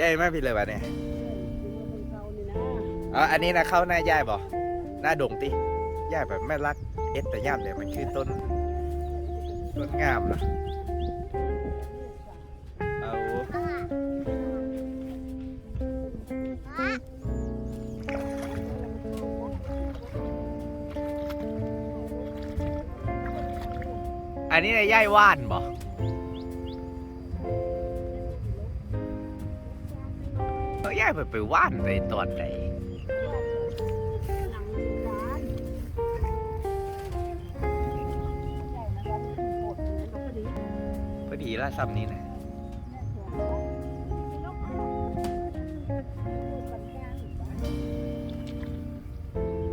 ยายมาพี่เลยวะเนี่ยอ๋ออันนี้นะเข้าหน้ายายบ่หน้าดงติยายแบบแม่รักเอ็ดแต่ย่ามเดี๋ยวมันคือต้นต้นงามนะเอาอันนี้นะยายว่านบ่ ยายไปไปว่านในตอนไหนพอดีละซ้ำนี้นะ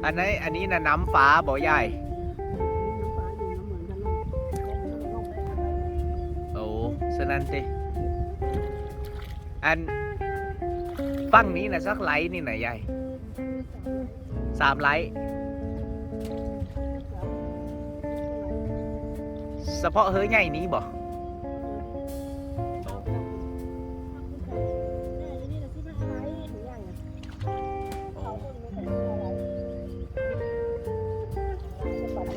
อันนี้อันนี้นะน้ำฟ้าบ่ยายโอ้สนั่นสิอัน ฟังนี้นะสักไลท์นี่นะยายสามไลท์เฉพาะเฮ้ยใหญ่นี้บ่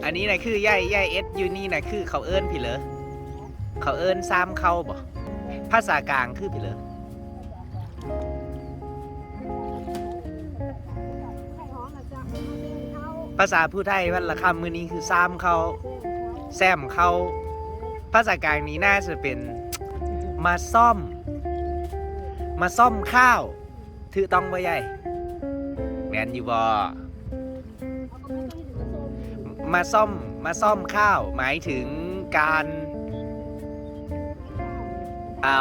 อันนี้นะคือยายยายเอสอยู่นี่นะคือเขาเอิ้นพี่เหรอเขาเอิ้นซ้ำเข้าบ่ภาษากลางคือพี่เหรอ ภาษาผู้ไทยวันละคำมือนี้คือซ้ำเขาแซมเขาภาษากลางนี้น่าจะเป็นมาซ่อม มาซ่อมข้าวถือต้องบ่ยายแมนอยู่บ่มาซ่อมมาซ่อมข้าว หมายถึงการอ๋อ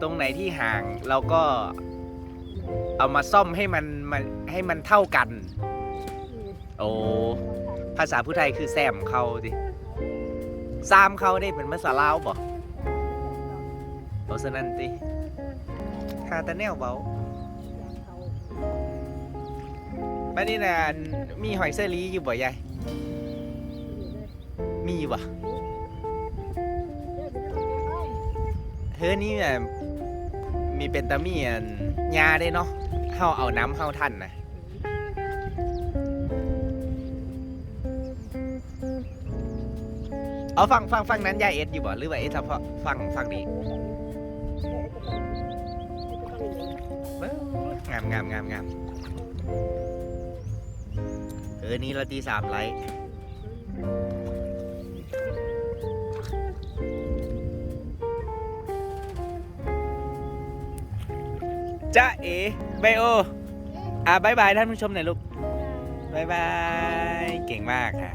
ตรงไหนที่ห่างเราก็เอามาซ่อมให้มันมันให้มันเท่ากัน โอ้ภาษาผู้ไทยคือแซมเขาดิซามเขาได้เป็นภาษาลาวบ่โอ้สนั่นติคาตาแนวเบาบัดนี้นะมีหอยเซรีอยู่บ่ยายมีบ่เฮ้อนี่แบบมีเป็นตามีอันยาได้เนาะเฮาเอาน้ำเฮาทันนะ เอาฟังฟังฟังนั้นยายเอ็ดอยู่บ่หรือว่าเอ็ดเฉพาะฟังฟังนี้เบ้องามงามงามงามเออนี่เราตีสามไลท์จ้าเอ๋ไบโออะบายบายท่านผู้ชมหน่อยลูกบายบาย เก่งมากค่ะ